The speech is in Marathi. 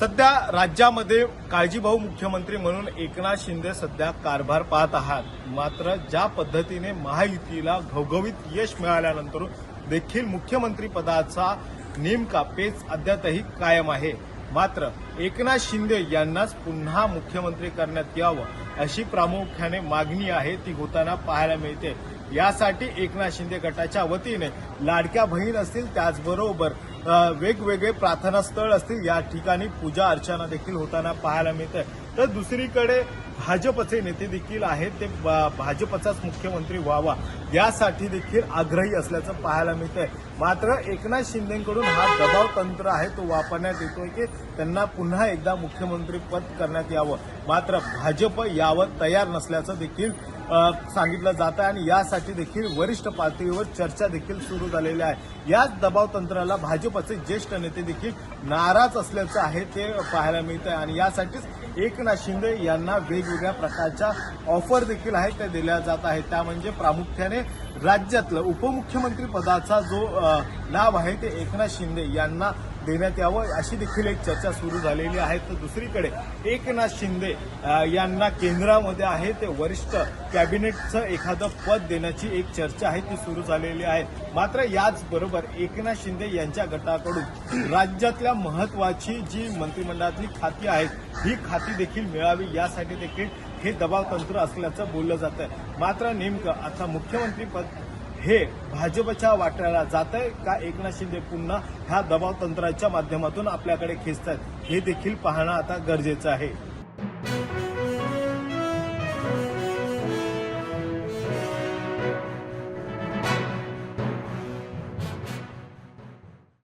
सध्या राज्यामध्ये काळजीभाऊ मुख्यमंत्री म्हणून एकनाथ शिंदे सध्या कारभार पाहत आहात. मात्र ज्या पद्धतीने महायुतीला घवघवीत यश मिळाल्यानंतर देखील मुख्यमंत्री पदाचा नेमका पेच अद्यापही कायम आहे. मात्र एकनाथ शिंदे यांनाच पुन्हा मुख्यमंत्री करण्यात यावं अशी प्रामुख्याने मागणी आहे ती होताना पाहायला मिळते. यासाठी एकनाथ शिंदे गटाच्या वतीने लाडक्या बहीण असतील त्याचबरोबर वेगवेगळे प्रार्थना स्थळ असतील या ठिकाणी पूजा अर्चना देखील होताना पाहायला मिळते तर दुसरीकडे भाजपचे नेते देखील आहेत ते भाजपचाच मुख्यमंत्री व्हावा यासाठी देखील आग्रही असल्याचं पाहायला मिळतंय. मात्र एकनाथ शिंदेकडून हा दबाव तंत्र आहे तो वापरण्यात येतोय की त्यांना पुन्हा एकदा मुख्यमंत्री पद करण्यात यावं. मात्र भाजप यावर तयार नसल्याचं देखील सांगितलं जातं आणि यासाठी देखील वरिष्ठ पातळीवर चर्चा देखील सुरू झालेली आहे. याच दबाव तंत्राला भाजपचे ज्येष्ठ नेते देखील नाराज असल्याचं आहे ते पाहायला मिळत आहे आणि यासाठीच एकनाथ शिंदे यांना वेगवेगळ्या प्रकारच्या ऑफर देखील आहेत त्या दिल्या जात आहेत. त्या म्हणजे प्रामुख्याने राज्यातलं उपमुख्यमंत्री पदाचा जो लाभ आहे ते एकनाथ शिंदे यांना देण्यात यावं अशी देखील एक चर्चा सुरू झालेली आहे. तर दुसरीकडे एकनाथ शिंदे यांना केंद्रामध्ये आहे ते वरिष्ठ कॅबिनेटचं एखादं पद देण्याची एक चर्चा आहे ती सुरू झालेली आहे. मात्र याचबरोबर एकनाथ शिंदे यांच्या गटाकडून राज्यातल्या महत्वाची जी मंत्रिमंडळातली खाती आहेत ही खाती देखील मिळावी यासाठी देखील हे दबाव तंत्र असल्याचं बोललं जात आहे मात्र नेमकं आता मुख्यमंत्री पद हे भाजपच्या वाट्याला जात आहे का एकनाथ शिंदे पुन्हा ह्या दबाव तंत्राच्या माध्यमातून आपल्याकडे खेचत आहेत हे देखील पाहणं आता गरजेचं आहे.